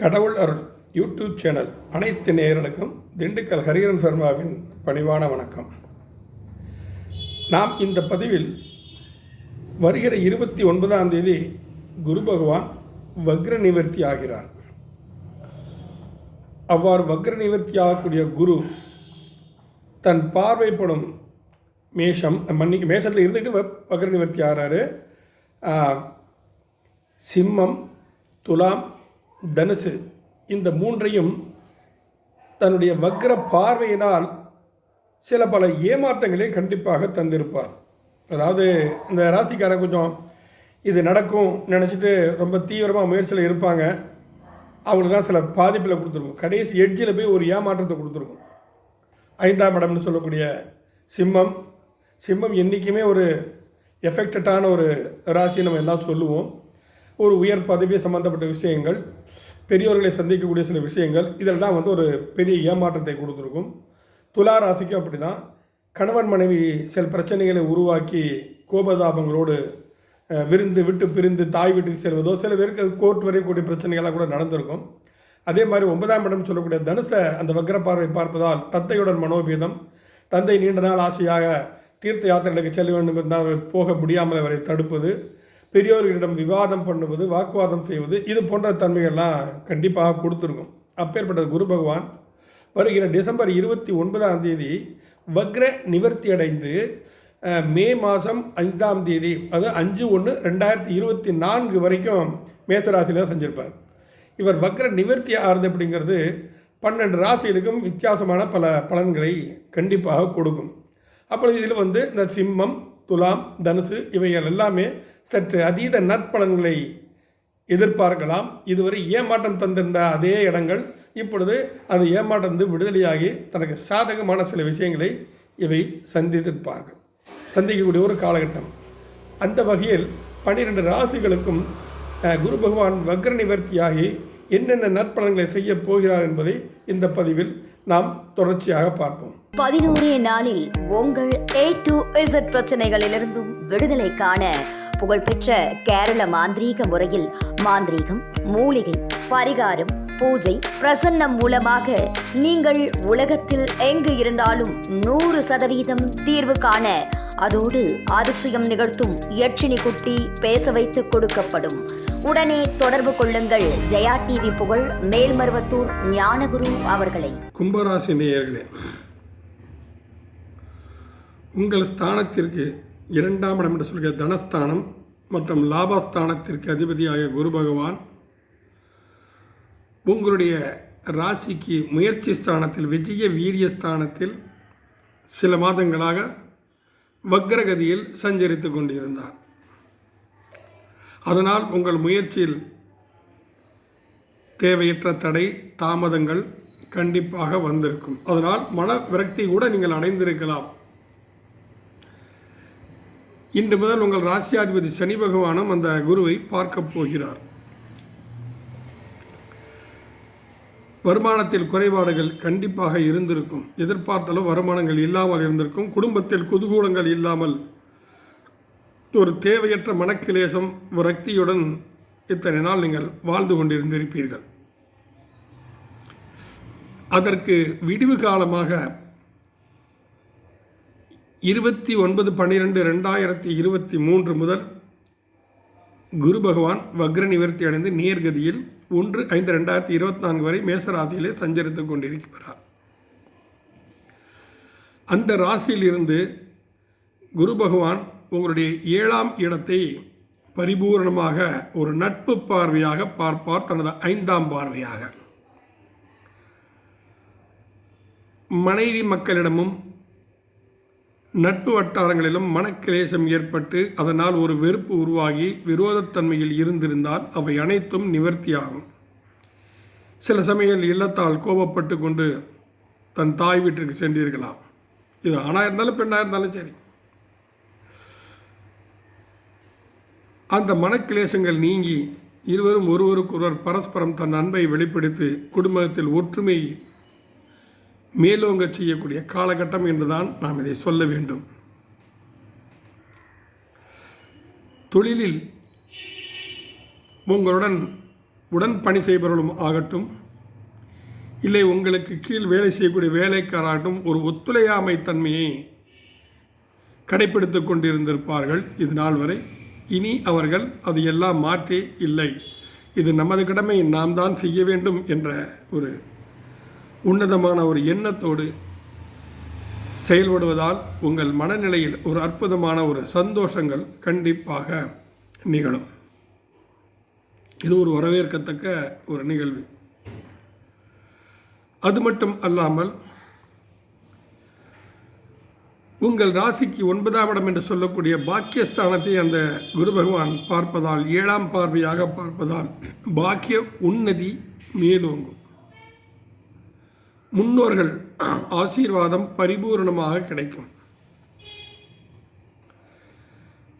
கடவுள் அருள் YouTube channel அனைத்து நேயர்களுக்கும் திண்டுக்கல் ஹரிஹரன் சர்மாவின் பணிவான வணக்கம். நாம் இந்த பதிவில் வருகிற இருபத்தி ஒன்பதாம் தேதி குரு பகவான் வக்ர நிவர்த்தி ஆகிறார். அவ்வாறு வக்ர நிவர்த்தி ஆகக்கூடிய குரு தன் பார்வைப்படும் மேஷம் மன்னிக்கு மேஷத்தில் இருந்துட்டு வ- வக்ர நிவர்த்தி ஆகிறாரு சிம்மம் துலாம் தனுசு. இந்த மூன்றையும் தன்னுடைய வக்ர பார்வையினால் சில பல ஏமாற்றங்களை கண்டிப்பாக தந்திருப்பார். அதாவது இந்த ராசிக்காரன் கொஞ்சம் இது நடக்கும் நினச்சிட்டு ரொம்ப தீவிரமாக முயற்சியில் இருப்பாங்க. அவங்களுக்கு தான் சில பாதிப்பில் கொடுத்துருக்கும். கடைசி எட்ஜில் போய் ஒரு ஏமாற்றத்தை கொடுத்துருக்கும். ஐந்தாம் இடம்னு சொல்லக்கூடிய சிம்மம். சிம்மம் என்றைக்குமே ஒரு எஃபெக்டடான ஒரு ராசி நம்ம எல்லாம் சொல்லுவோம். ஒரு உயர் பதவி சம்மந்தப்பட்ட விஷயங்கள். பெரியோர்களை சந்திக்கக்கூடிய சில விஷயங்கள் இதெல்லாம் வந்து ஒரு பெரிய ஏமாற்றத்தை கொடுத்துருக்கும். துலா ராசிக்கும் அப்படி தான் கணவன் மனைவி சில பிரச்சனைகளை உருவாக்கி கோபதாபங்களோடு விருந்து விட்டு பிரிந்து தாய் வீட்டுக்கு செல்வதோ சில பேருக்கு கோர்ட் வரையக்கூடிய பிரச்சனைகள்லாம் கூட நடந்திருக்கும். அதே மாதிரி ஒன்பதாம் இடம் சொல்லக்கூடிய தனுசை அந்த வக்ர பார்வை பார்ப்பதால் தந்தையுடன் மனோபீதம் தந்தை நீண்ட நாள் ஆசையாக தீர்த்த யாத்திரைகளுக்கு செல்ல வேண்டும் என்றால் அவர் போக முடியாமல் அவரை தடுப்பது பெரியோர்களிடம் விவாதம் பண்ணுவது வாக்குவாதம் செய்வது இது போன்ற தன்மைகள்லாம் கண்டிப்பாக கொடுத்துருக்கும். அப்பேற்பட்ட குரு பகவான். வருகிற டிசம்பர் இருபத்தி ஒன்பதாம் தேதி வக்ர நிவர்த்தி அடைந்து மே மாதம் ஐந்தாம் தேதி அது அஞ்சு ஒன்று ரெண்டாயிரத்தி இருபத்தி நான்கு வரைக்கும் மேசராசியில் தான் செஞ்சுருப்பார். இவர் வக்ர நிவர்த்தி ஆறுது அப்படிங்கிறது பன்னெண்டு ராசிகளுக்கும் வித்தியாசமான பல பலன்களை கண்டிப்பாக கொடுக்கும். அப்பொழுது இதில் வந்து இந்த சிம்மம் துலாம் தனுசு இவைகள் எல்லாமே சற்று அதீத நற்பலன்களை எதிர்பார்க்கலாம். இதுவரை ஏமாற்றம் தந்திருந்த அதே இடங்கள் இப்பொழுது அது ஏமாற்றந்து விடுதலையாகி தனக்கு சாதகமான சில விஷயங்களை இவை சந்தித்திருப்பார்கள். சந்திக்கக்கூடிய ஒரு காலகட்டம். அந்த வகையில் பன்னிரெண்டு ராசிகளுக்கும் குரு பகவான் வக்ர நிவர்த்தியாகி என்னென்ன நற்பலன்களை செய்ய போகிறார் என்பதை இந்த பதிவில் நாம் தொடர்ச்சியாக பார்ப்போம். பதினோரே நாளில் உங்கள் ஏ டு இசட் பிரச்சனைகளிலிருந்தும் விடுதலை காண புகழ்பெற்ற கேரள மாந்திரீக முறையில் மாந்திரீகம் மூலிகை பரிகாரம் பூஜை பிரசன்னம் மூலமாக நீங்கள் உலகத்தில் எங்கு இருந்தாலும் நூறு சதவீதம் தீர்வு காண அதோடு அதிசயம் நிகழ்த்தும் யட்சினி குட்டி பேச வைத்து கொடுக்கப்படும். உடனே தொடர்பு கொள்ளுங்கள். ஜெயா டிவி புகழ் மேல்மருவத்தூர் ஞானகுரு அவர்களை. கும்பராசி நேயர்களே உங்கள் ஸ்தானத்திற்கு இரண்டாம் இடம் என்று சொல்கிற தனஸ்தானம் மற்றும் லாபஸ்தானத்திற்கு அதிபதியாக குரு பகவான் உங்களுடைய ராசிக்கு முயற்சி ஸ்தானத்தில் விஜய வீரிய ஸ்தானத்தில் சில மாதங்களாக வக்ரகதியில் சஞ்சரித்து கொண்டிருந்தார். அதனால் உங்கள் முயற்சியில் தேவையற்ற தடை தாமதங்கள் கண்டிப்பாக வந்திருக்கும். அதனால் மன விரக்தி கூட நீங்கள் அடைந்திருக்கலாம். இன்று முதல் உங்கள் ராசியாதிபதி சனி பகவானும் அந்த குருவை பார்க்கப் போகிறார். வருமானத்தில் குறைபாடுகள் கண்டிப்பாக இருந்திருக்கும். எதிர்பார்த்தளவு வருமானங்கள் இல்லாமல் இருந்திருக்கும். குடும்பத்தில் குதூகூலங்கள் இல்லாமல் ஒரு தேவையற்ற மனக்கிலேசம் விரக்தியுடன் இத்தனை நாள் நீங்கள் வாழ்ந்து கொண்டிருந்திருப்பீர்கள். அதற்கு விடிவு காலமாக இருபத்தி ஒன்பது பன்னிரெண்டு ரெண்டாயிரத்தி இருபத்தி மூன்று முதல் குரு பகவான் வக்ர நிவர்த்தி அடைந்து நேர்கதியில் ஒன்று ஐந்து ரெண்டாயிரத்தி இருபத்தி நான்கு வரை மேசராசியிலே சஞ்சரித்துக் கொண்டிருக்கிறார். அந்த ராசியில் இருந்து குரு பகவான் உங்களுடைய ஏழாம் இடத்தை பரிபூரணமாக ஒரு நட்பு பார்வையாக பார்ப்பார். தனது ஐந்தாம் பார்வையாக. மனைவி மக்களிடமும் நட்பு வட்டாரங்களிலும் மனக்கிளேசம் ஏற்பட்டு அதனால் ஒரு வெறுப்பு உருவாகி விரோதத்தன்மையில் இருந்திருந்தால் அவை அனைத்தும் நிவர்த்தியாகும். சில சமயங்கள் இல்லத்தால் கோபப்பட்டு கொண்டு தன் தாய் வீட்டிற்கு சென்றிருக்கலாம். இது ஆணாக இருந்தாலும் பெண்ணாக இருந்தாலும் சரி. அந்த மனக்கிளேசங்கள் நீங்கி இருவரும் ஒருவருக்கொருவர் பரஸ்பரம் தன் அன்பை வெளிப்படுத்தி குடும்பத்தில் ஒற்றுமை மேலோங்க செய்யக்கூடிய காலகட்டம் என்றுதான் நாம் இதை சொல்ல வேண்டும். தொழிலில் உங்களுடன் உடன் பணி செய்பவர்களும் ஆகட்டும் இல்லை உங்களுக்கு கீழ் வேலை செய்யக்கூடிய வேலைக்காராகட்டும் ஒரு ஒத்துழையாமை தன்மையை கடைபிடித்து கொண்டிருந்திருப்பார்கள். இது நாள் வரை இனி அவர்கள் அது எல்லாம் மாற்றி இல்லை. இது நமது கடமை நாம் தான் செய்ய வேண்டும் என்ற ஒரு உன்னதமான ஒரு எண்ணத்தோடு செயல்படுவதால் உங்கள் மனநிலையில் ஒரு அற்புதமான ஒரு சந்தோஷங்கள் கண்டிப்பாக நிகழும். இது ஒரு வரவேற்கத்தக்க ஒரு நிகழ்வு. அது மட்டும் அல்லாமல் உங்கள் ராசிக்கு ஒன்பதாம் இடம் என்று சொல்லக்கூடிய பாக்கியஸ்தானத்தை அந்த குரு பகவான் பார்ப்பதால் ஏழாம் பார்வையாக பார்ப்பதால் பாக்கிய உன்னதி மேலோங்கும். முன்னோர்கள் ஆசீர்வாதம் பரிபூரணமாக கிடைக்கும்.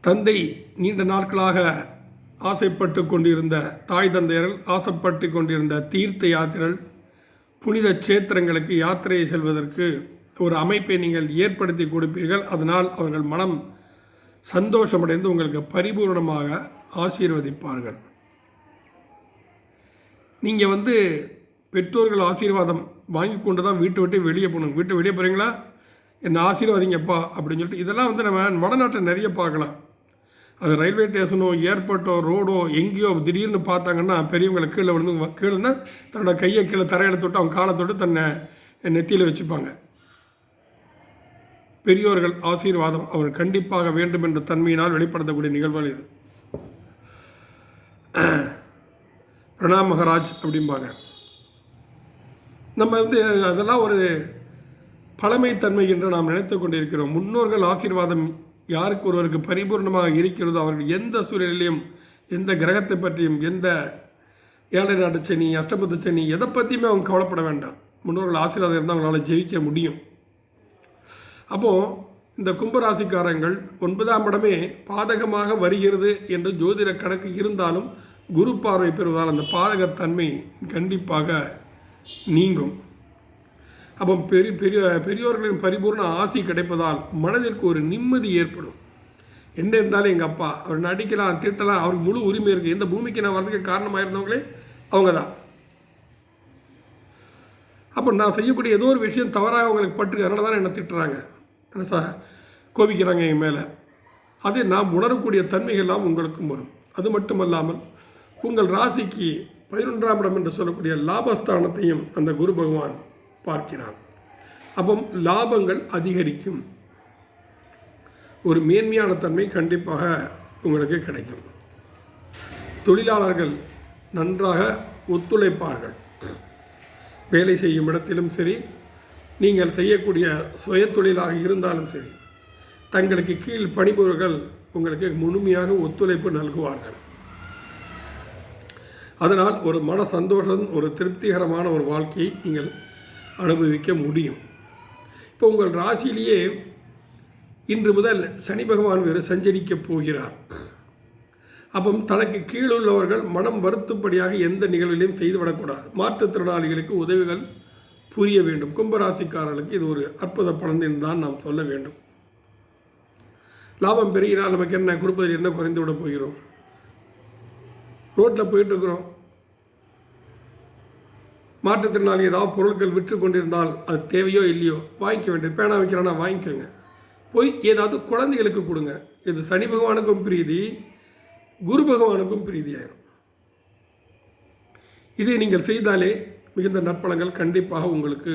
தந்தை நீண்ட நாட்களாக ஆசைப்பட்டு கொண்டிருந்த தாய் தந்தையர்கள் ஆசைப்பட்டு கொண்டிருந்த தீர்த்த யாத்திரைகள் புனித சேத்திரங்களுக்கு யாத்திரை செல்வதற்கு ஒரு அமைப்பை நீங்கள் ஏற்படுத்தி கொடுப்பீர்கள். அதனால் அவர்கள் மனம் சந்தோஷமடைந்து உங்களுக்கு பரிபூரணமாக ஆசீர்வதிப்பார்கள். நீங்கள் வந்து பெற்றோர்கள் ஆசீர்வாதம் வாங்கி கொண்டு தான் வீட்டை விட்டு வெளியே போகணும். வீட்டை வெளியே போகிறீங்களா என்னை ஆசீர்வாதிங்கப்பா அப்படின்னு சொல்லிட்டு இதெல்லாம் வந்து நம்ம வடநாட்டை நிறைய பார்க்கலாம். அது ரயில்வே ஸ்டேஷனோ ஏர்போர்ட்டோ ரோடோ எங்கேயோ திடீர்னு பார்த்தாங்கன்னா பெரியவங்களை கீழே விழுந்து கீழேன்னா தன்னோட கையை கீழே தரையில் தொட்டு அவங்க காலை தொட்டு தன்னை நெத்தியில் வச்சுப்பாங்க. பெரியோர்கள் ஆசீர்வாதம் அவர் கண்டிப்பாக வேண்டும் என்ற தன்மையினால் வெளிப்படுத்தக்கூடிய நிகழ்வுகள் இது. பிரணாம் மகராஜ் அப்படிம்பாங்க. நம்ம வந்து அதெல்லாம் ஒரு பழமைத்தன்மை என்று நாம் நினைத்து கொண்டிருக்கிறோம். முன்னோர்கள் ஆசீர்வாதம் யாருக்கு ஒருவருக்கு பரிபூர்ணமாக இருக்கிறதோ அவர்கள் எந்த சூழ்நிலையிலும் எந்த கிரகத்தை பற்றியும் எந்த ஏழை நாட்டு சனி அஷ்டபத்து சனி எதை பற்றியுமே அவங்க கவலைப்பட வேண்டாம். முன்னோர்கள் ஆசீர்வாதம் இருந்தால் அவங்களால ஜெயிக்க முடியும். அப்போது இந்த கும்பராசிக்காரங்கள் ஒன்பதாம் இடமே பாதகமாக வருகிறது என்று ஜோதிட கணக்கு இருந்தாலும் குரு பார்வை பெறுவதால் அந்த பாதகத்தன்மை கண்டிப்பாக நீங்கும். அப்போ பெரிய பெரிய பெரியோர்களின் பரிபூர்ண ஆசி கிடைப்பதால் மனதிற்கு ஒரு நிம்மதி ஏற்படும். என்ன இருந்தாலும் எங்கள் அப்பா அவர் நடிக்கலாம் திட்டலாம் அவருக்கு முழு உரிமை இருக்குது இந்த பூமிக்கு நான் வர்றதுக்கு காரணமாக இருந்தவங்களே அவங்க தான் அப்போ நான் செய்யக்கூடிய ஏதோ ஒரு விஷயம் தவறாக அவங்களுக்கு பட்டு அதனால தான் என்னை திட்டுறாங்க. என்ன கோபிக்கிறாங்க என் மேலே. அதே நாம் உணரக்கூடிய தன்மைகள்லாம் உங்களுக்கும் வரும். அது மட்டுமல்லாமல் உங்கள் ராசிக்கு பதினொன்றாம் இடம் என்று சொல்லக்கூடிய லாபஸ்தானத்தையும் அந்த குரு பகவான் பார்க்கிறான் அப்போ லாபங்கள் அதிகரிக்கும். ஒரு மேன்மையான தன்மை கண்டிப்பாக உங்களுக்கு கிடைக்கும். தொழிலாளர்கள் நன்றாக ஒத்துழைப்பார்கள். வேலை செய்யும் இடத்திலும் சரி நீங்கள் செய்யக்கூடிய சுய தொழிலாக இருந்தாலும் சரி தங்களுக்கு கீழ் பணிபுரிகள் உங்களுக்கு முழுமையாக ஒத்துழைப்பு நல்குவார்கள். அதனால் ஒரு மன சந்தோஷம் ஒரு திருப்திகரமான ஒரு வாழ்க்கையை நீங்கள் அனுபவிக்க முடியும். இப்போ உங்கள் ராசியிலேயே இன்று முதல் சனி பகவான் வேறு சஞ்சரிக்கப் போகிறார். அப்போ தனக்கு கீழுள்ளவர்கள் மனம் வருத்தும்படியாக எந்த நிகழ்விலையும் செய்துவிடக்கூடாது. மாற்றுத்திறனாளிகளுக்கு உதவிகள் புரிய வேண்டும். கும்பராசிக்காரர்களுக்கு இது ஒரு அற்புத பலன் என்று தான் நாம் சொல்ல வேண்டும். லாபம் பெருகினால் நமக்கு என்ன கொடுப்பதில் என்ன குறைந்து விட போகிறோம்? ரோட்டில் போயிட்டுருக்குறோம். மாற்றுத்திறனாளி ஏதாவது பொருட்கள் விற்று கொண்டிருந்தால் அது தேவையோ இல்லையோ வாங்கிக்க வேண்டியது. பேனா வைக்கிறானா வாங்கிக்கோங்க. போய் ஏதாவது குழந்தைகளுக்கு கொடுங்க. இது சனி பகவானுக்கும் பிரீதி குரு பகவானுக்கும் பிரீதியாயிரும் இதை நீங்கள் செய்தாலே மிகுந்த நற்பலங்கள் கண்டிப்பாக உங்களுக்கு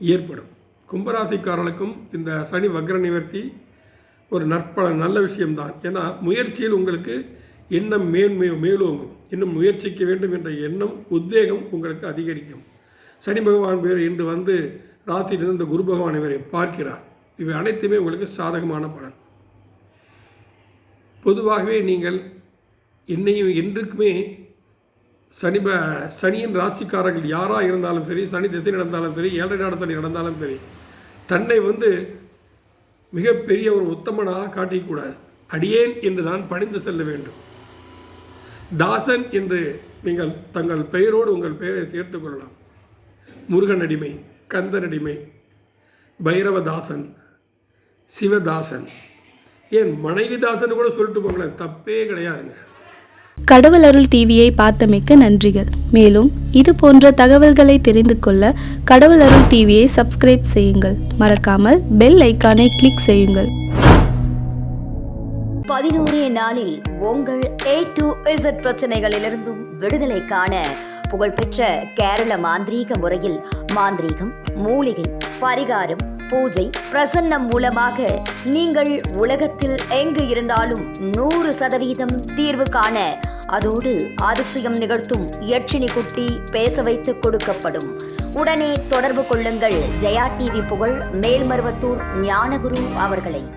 ஏற்படும். கும்பராசிக்காரர்களுக்கும் இந்த சனி வக்ர நிவர்த்தி ஒரு நற்பலன் நல்ல விஷயம்தான். ஏன்னா முயற்சியில் உங்களுக்கு எண்ணம் மேன்மை மேலோங்கும். இன்னும் முயற்சிக்க வேண்டும் என்ற எண்ணம் உத்வேகம் உங்களுக்கு அதிகரிக்கும். சனி பகவான் வேறு இன்று வந்து ராத்திரியிலிருந்து குரு பகவான் இவரை பார்க்கிறார். இவை அனைத்துமே உங்களுக்கு சாதகமான பலன். பொதுவாகவே நீங்கள் என்னையும் என்றுக்குமே சனி ப சனியின் ராசிக்காரர்கள் யாராக இருந்தாலும் சரி சனி திசை நடந்தாலும் சரி ஏழரை நடத்தல் நடந்தாலும் சரி தன்னை வந்து மிகப்பெரிய ஒரு உத்தமனாக காட்டிக்கூடாது. அடியேன் என்று தான் பணிந்து செல்ல வேண்டும். தாசன் என்று நீங்கள் தங்கள் பெயரோடு உங்கள் பெயரை சேர்த்து கொள்ளலாம். முருகன் அடிமை கந்தன் அடிமை பைரவதாசன் சிவதாசன். ஏன் மனைவி தாசன் கூட சொல்லிட்டு போங்களேன் தப்பே கிடையாதுங்க. கடவுள் அருள் டிவியை பார்த்தமைக்க நன்றிகள். மேலும் இது போன்ற தகவல்களை தெரிந்து கொள்ள கடவுள் அருள் டிவியை சப்ஸ்கிரைப் செய்யுங்கள். மறக்காமல் பெல் ஐக்கானை கிளிக் செய்யுங்கள். பதினோரே நாளில் உங்கள் ஏ டு இசட் பிரச்சனைகளிலிருந்தும் விடுதலை காண புகழ்பெற்ற கேரள மாந்திரீக முறையில் மாந்திரீகம் மூலிகை பரிகாரம் பூஜை பிரசன்னம் மூலமாக நீங்கள் உலகத்தில் எங்கு இருந்தாலும் நூறு சதவீதம் தீர்வு காண அதோடு அதிசயம் நிகழ்த்தும் யட்சினி குட்டி பேச வைத்து கொடுக்கப்படும். உடனே தொடர்பு கொள்ளுங்கள். ஜெயா டிவி புகழ் மேல்மருவத்தூர் ஞானகுரு அவர்களை.